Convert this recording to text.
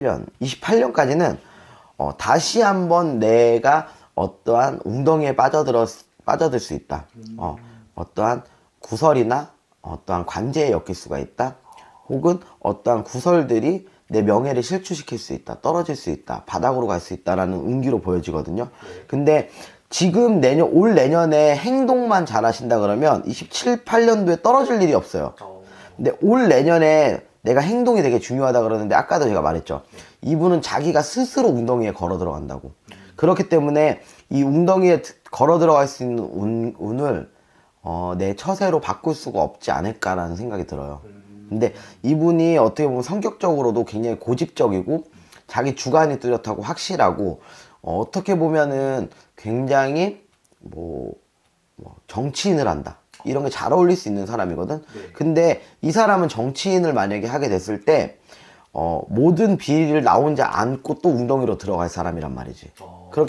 28년, 28년까지는 어, 다시 한번 내가 어떠한 웅덩이에 빠져들어 빠져들 수 있다. 어, 어떠한 구설이나 어떠한 관제에 엮일 수가 있다. 혹은 어떠한 구설들이 내 명예를 실추시킬 수 있다. 떨어질 수 있다. 바닥으로 갈 수 있다라는 운기로 보여지거든요. 근데 지금 내년 올 내년에 행동만 잘 하신다 그러면 27, 8년도에 떨어질 일이 없어요. 근데 올 내년에 내가 행동이 되게 중요하다 그러는데 아까도 제가 말했죠. 이분은 자기가 스스로 웅덩이에 걸어 들어간다고. 그렇기 때문에 이 웅덩이에 드- 걸어 들어갈 수 있는 운, 운을 어, 내 처세로 바꿀 수가 없지 않을까라는 생각이 들어요. 근데 이분이 어떻게 보면 성격적으로도 굉장히 고집적이고 자기 주관이 뚜렷하고 확실하고 어, 떻게 보면은 굉장히 뭐, 뭐 정치인을 한다. 이런 게 잘 어울릴 수 있는 사람이거든. 근데 이 사람은 정치인을 만약에 하게 됐을 때, 어, 모든 비리를 나 혼자 안고 또 웅덩이로 들어갈 사람이란 말이지. 그렇기